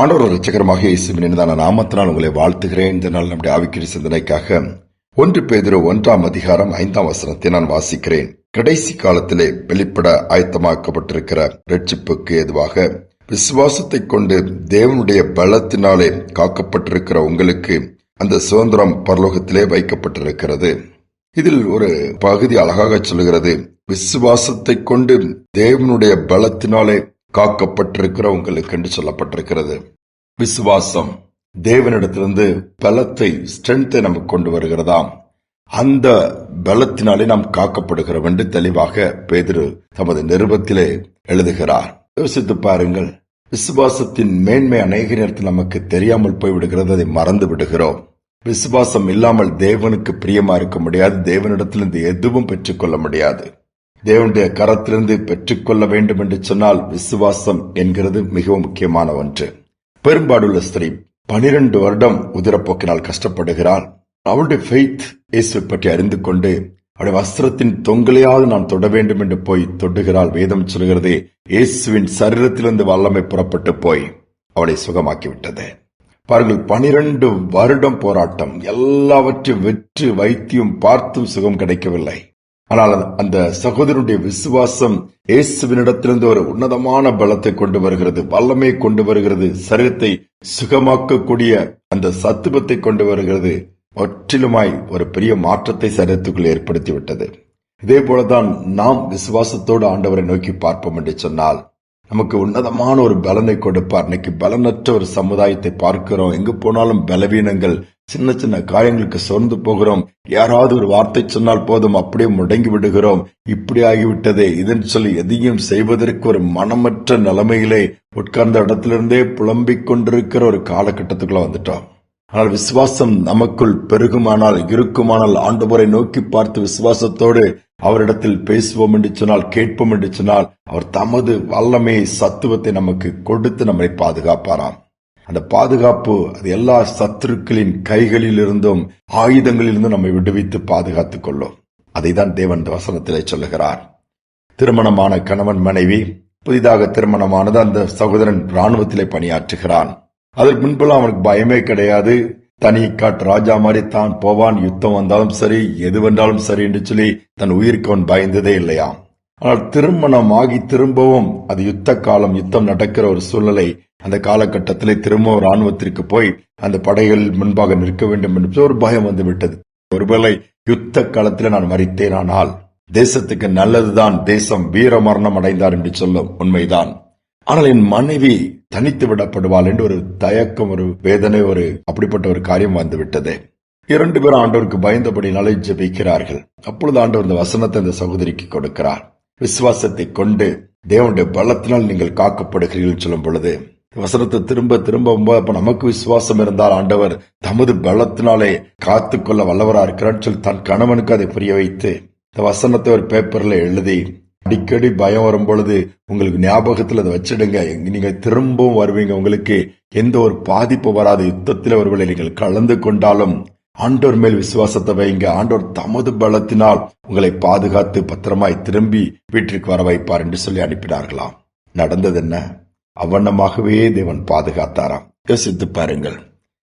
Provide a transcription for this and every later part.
ஆண்டவர் ரட்சகரமாக இயேசுவின் இனிதான நாமத்தினால் உங்களை வாழ்த்துகிறேன். இந்த நாள் நம்முடைய ஆவிக்கிற சிந்தனைக்காக ஒன்று பேதிரு ஒன்றாம் அதிகாரம் ஐந்தாம் வசனத்தை நான் வாசிக்கிறேன். கடைசி காலத்திலே வெளிப்பட ஆயத்தமாக்கப்பட்டிருக்கிற ரட்சிப்புக்கு ஏதுவாக விசுவாசத்தை கொண்டு தேவனுடைய பலத்தினாலே காக்கப்பட்டிருக்கிற உங்களுக்கு அந்த சுதந்திரம் பரலோகத்திலே வைக்கப்பட்டிருக்கிறது. இதில் ஒரு பகுதி அழகாக சொல்லுகிறது. விசுவாசத்தை கொண்டு தேவனுடைய பலத்தினாலே காக்கப்பட்டிருக்கிறவங்களுக்கு என்று சொல்லப்பட்டிருக்கிறது. விசுவாசம் தேவனிடத்திலிருந்து பலத்தை ஸ்ட்ரென்த்தை நமக்கு கொண்டு வருகிறதாம். அந்த பலத்தினாலே நாம் காக்கப்படுகிறோம் என்று தெளிவாக பேதிரு தமது நிருபத்திலே எழுதுகிறார். யோசித்து பாருங்கள். விசுவாசத்தின் மேன்மை அநேக நேரத்தில் நமக்கு தெரியாமல் போய்விடுகிறது அதை மறந்து விடுகிறோம். விசுவாசம் இல்லாமல் தேவனுக்கு பிரியமா இருக்க முடியாது தேவனிடத்திலிருந்து எதுவும் பெற்றுக்கொள்ள முடியாது. தேவனுடைய கரத்திலிருந்து பெற்றுக்கொள்ள வேண்டும் என்று சொன்னால் விசுவாசம் என்கிறது மிகவும் முக்கியமான ஒன்று. பெரும்பாடுள்ள ஸ்திரீ பனிரெண்டு வருடம் உதிரப்போக்கினால் கஷ்டப்படுகிறாள் அவளுடைய ஃபெய்த் இயேசு பற்றி அறிந்து கொண்டு அவருடைய வஸ்திரத்தின் தொங்கலையாவது நான் தொட வேண்டும் என்று போய் தொடுகிறாள். வேதம் சொல்கிறது இயேசுவின் சரீரத்திலிருந்து வல்லமை புறப்பட்டு போய் அவளை சுகமாக்கிவிட்டது. பாருங்கள் பனிரெண்டு வருடம் போராட்டம். எல்லாவற்றையும் வெற்று வைத்தியம் பார்த்தும் சுகம் கிடைக்கவில்லை. ஆனால் அந்த சகோதரனுடைய விசுவாசம் இயேசுவினிடத்திலிருந்து ஒரு உன்னதமான பலத்தை கொண்டு வருகிறது. வல்லமை கொண்டு வருகிறது. சரீரத்தை சுகமாக்கக்கூடிய அந்த சத்துவத்தை கொண்டு வருகிறது. முற்றிலுமாய் ஒரு பெரிய மாற்றத்தை சரீரத்துக்குள் ஏற்படுத்திவிட்டது. இதே போலதான் நாம் விசுவாசத்தோடு ஆண்டவரை நோக்கி பார்ப்போம் என்று சொன்னால் நமக்கு உன்னதமான ஒரு பலனை கொடுப்பார். இன்னைக்கு பலனற்ற ஒரு சமுதாயத்தை பார்க்கிறோம். எங்கு போனாலும் பலவீனங்கள் சின்ன சின்ன காரியங்களுக்கு சோர்ந்து போகிறோம். யாராவது ஒரு வார்த்தை சொன்னால் போதும் அப்படியே முடங்கி விடுகிறோம். இப்படி ஆகிவிட்டதே. இதன் சொல்லி எதையும் செய்வதற்கு ஒரு மனமற்ற நிலைமையிலே உட்கார்ந்த இடத்திலிருந்தே புலம்பிக் கொண்டிருக்கிற ஒரு காலகட்டத்துக்குள்ள வந்துட்டோம். ஆனால் விசுவாசம் நமக்குள் பெருகுமானால் இருக்குமானால் ஆண்டவரை நோக்கி பார்த்து விசுவாசத்தோடு அவரிடத்தில் பேசுவோம் என்று சொன்னால் கேட்போம் என்று சொன்னால் அவர் தமது வல்லமையை சத்துவத்தை நமக்கு கொடுத்து நம்மை பாதுகாப்பாராம். அந்த பாதுகாப்பு அது எல்லா சத்துருக்களின் கைகளில் இருந்தும் ஆயுதங்களிலிருந்தும் நம்மை விடுவித்து பாதுகாத்துக் கொள்ளும். அதை தான் தேவன் வசனத்திலே சொல்லுகிறார். திருமணமான கணவன் மனைவி புதிதாக திருமணமானது அந்த சகோதரன் ராணுவத்திலே பணியாற்றுகிறான். அதற்கு முன்பெல்லாம் அவனுக்கு பயமே கிடையாது. தனி காட்டு ராஜா மாதிரி தான் போவான் யுத்தம் வந்தாலும் சரி எது வந்தாலும் சரி என்று சொல்லி தன் உயிருக்கு அவன் பயந்ததே இல்லையாம். ஆனால் திருமணம் ஆகி திரும்பவும் அது யுத்த காலம் யுத்தம் நடக்கிற ஒரு சூழ்நிலை அந்த காலகட்டத்திலே திரும்பவும் ராணுவத்திற்கு போய் அந்த படைகள் முன்பாக நிற்க வேண்டும் என்று ஒரு பயம் வந்து விட்டது. ஒருவேளை யுத்த காலத்தில் நான் மறித்தேனானால் தேசத்துக்கு நல்லதுதான் தேசம் வீர மரணம் அடைந்தார் என்று சொல்லும் உண்மைதான். ஆனால் என் மனைவி தனித்து விடப்படுவாள் என்று ஒரு தயக்கம் ஒரு வேதனை ஒரு அப்படிப்பட்ட ஒரு காரியம் வந்து விட்டது. இரண்டு பேரும் ஆண்டவருக்கு பயந்தபடினாலே ஜெபிக்கிறார்கள். அப்பொழுது ஆண்டவர் இந்த வசனத்தை இந்த சகோதரிக்கு கொடுக்கிறார். விசுவாசத்தை கொண்டு தேவனுடைய பலத்தினால் நீங்கள் காக்கப்படுகிறீர்கள் சொல்லும் பொழுது வசனத்தை திரும்ப திரும்ப அப்ப நமக்கு விசுவாசம் இருந்தால் ஆண்டவர் தமது பலத்தினாலே காத்துக்கொள்ள வல்லவரா இருக்கிறான்னு சொல்லி தன் கணவனுக்கு அதை புரிய வைத்து இந்த வசனத்தை ஒரு பேப்பர்ல எழுதி அடிக்கடி பயம் வரும் பொழுது உங்களுக்கு ஞாபகத்தில் அதை வச்சிடுங்க. நீங்க திரும்பவும் வருவீங்க. உங்களுக்கு எந்த ஒரு பாதிப்பு வராது யுத்தத்தில் ஒருவேளை நீங்கள் கலந்து கொண்டாலும் ஆண்டோர் மேல் விசுவாசத்தை வைங்க ஆண்டோர் தமது பலத்தினால் உங்களை பாதுகாத்து பத்திரமாய் திரும்பி வீட்டிற்கு வர வைப்பார் என்று சொல்லி அனுப்பினார்களாம். நடந்தது என்ன? அவ்வண்ணமாகவே தேவன் பாதுகாத்தாராம். யோசித்து பாருங்கள்.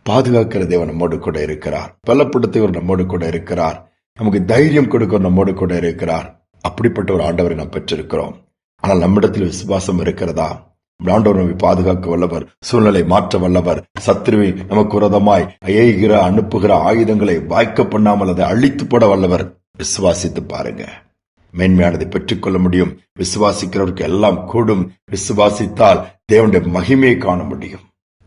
பாதுகாக்கிற தேவன் நம்மோடு கூட இருக்கிறார். பலப்படுத்துவர் நம்மோடு கூட இருக்கிறார். நமக்கு தைரியம் கொடுக்க நம்மோடு கூட இருக்கிறார். அப்படிப்பட்ட ஒரு ஆண்டவரை நாம் பெற்றிருக்கிறோம். ஆனால் நம்மிடத்தில் விசுவாசம் இருக்கிறதா? ஆண்டவர் நம்மை பாதுகாக்க வல்லவர் சூழ்நிலை மாற்ற வல்லவர் சத்ருவை நமக்கு உரதமாய் அயைகிற அனுப்புகிற ஆயுதங்களை வாய்க்க பண்ணாமல் அதை அழித்து போட வல்லவர். விசுவாசித்து பாருங்க. மேன்மையானதை பெற்றுக்கொள்ள முடியும். விசுவாசிக்கிறவருக்கு எல்லாம் கூடும். விசுவாசித்தால் தேவனுடைய மகிமையை காண முடியும்.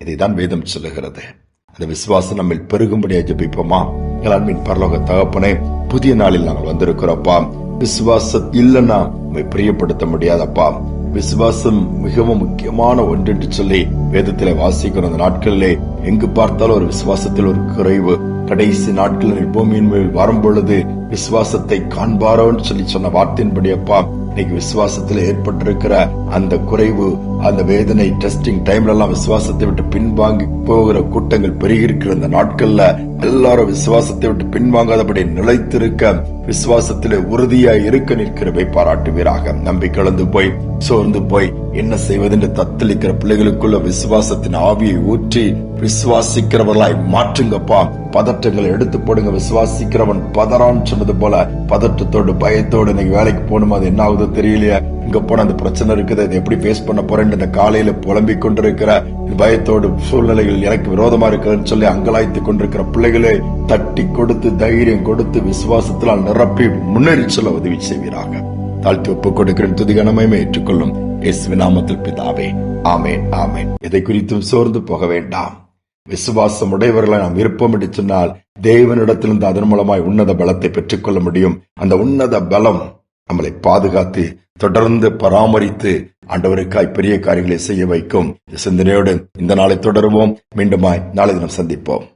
இதைதான் வேதம் சொல்லுகிறது. அந்த விசுவாசம் நம்ம பெருகும்படியா ஜபிப்போமா? எல்லாருமே பரலோக தகப்பனே புதிய நாளில் நாங்கள் வந்திருக்கிறோப்பா. விசுவாசம் இல்லைன்னா உண்மை பிரியப்படுத்த முடியாதப்பா. விசுவாசம் மிகவும் முக்கியமான ஒன்று என்று சொல்லி வேதத்திலே வாசிக்கிற அந்த நாட்களிலே எங்கு பார்த்தாலும் ஒரு விசுவாசத்தில் ஒரு குறைவு. கடைசி நாட்களில் பூமியின் மேல் வரும் பொழுது விசுவாசத்தை காண்பாரோன்னு சொல்லி சொன்ன வார்த்தையின்படி அப்பா இன்னைக்கு விசுவாசத்துல ஏற்பட்டிருக்கிற அந்த குறைவு அந்த வேதனை டெஸ்டிங் டைம்ல எல்லாம் விசுவாசத்தை விட்டு பின்வாங்கி போகிற கூட்டங்கள் பெருகி இருக்கிற இந்த நாட்கள்ல எல்லாரும் விசுவாசத்தை விட்டு பின்வாங்காதபடி நிலைத்திருக்க விசுவாசத்திலே உறுதியாய் இருக்க நிற்கிறவை பாராட்டுவீராக. நம்பி கலந்து போய் சோர்ந்து போய் என்ன செய்வதென்று தத்தளிக்கிற பிள்ளைகளுக்குள்ள விசுவாசத்தின் ஆவியை ஊற்றி விசுவாசிக்கிறவர்களாய் மாற்றுங்கப்பா. பதற்றங்களை எடுத்து போடுங்க. விசுவாசிக்கிறவன் பதறான் சொன்னது போல பதற்றத்தோடு பயத்தோடு இன்னைக்கு வேலைக்கு போகணுமா? அது என்ன ஆகுதோ தெரியலையே. இங்க போன அந்த பிரச்சனை இருக்குது. அதை எப்படி ஃபேஸ் பண்ண போறேன்னு இந்த காலையில புலம்பிக் கொண்டிருக்கிற பயத்தோடு சூழ்நிலைகள் எனக்கு விரோதமா இருக்குதுன்னு சொல்லி அங்கலாய்த்து கொண்டிருக்கிற பிள்ளைகளை தட்டி கொடுத்து தைரியம் கொடுத்து விசுவாசத்தினால் நிரப்பி முன்னேறி செல்ல உதவி செய்வீராக. தாழ்த்தி ஒப்புக் கொடுக்கிறேன். துதிகனமையுமே ஏற்றுக்கொள்ளும். இயேசுவின் நாமத்தில் பிதாவே. ஆமேன் ஆமேன். எதை குறித்தும் சோர்ந்து போக வேண்டாம். விசுவாசம் உடையவர்களை நாம் இருப்போம் என்று சொன்னால் தேவனிடத்திலிருந்து அதன் மூலமாய் உன்னத பலத்தை பெற்றுக்கொள்ள முடியும். அந்த உன்னத பலம் நம்மளை பாதுகாத்து தொடர்ந்து பராமரித்து ஆண்டவருக்காய் பெரிய காரியங்களை செய்ய வைக்கும். சிந்தனையோடு இந்த நாளை தொடருவோம். மீண்டுமாய் நாளை தினம் சந்திப்போம்.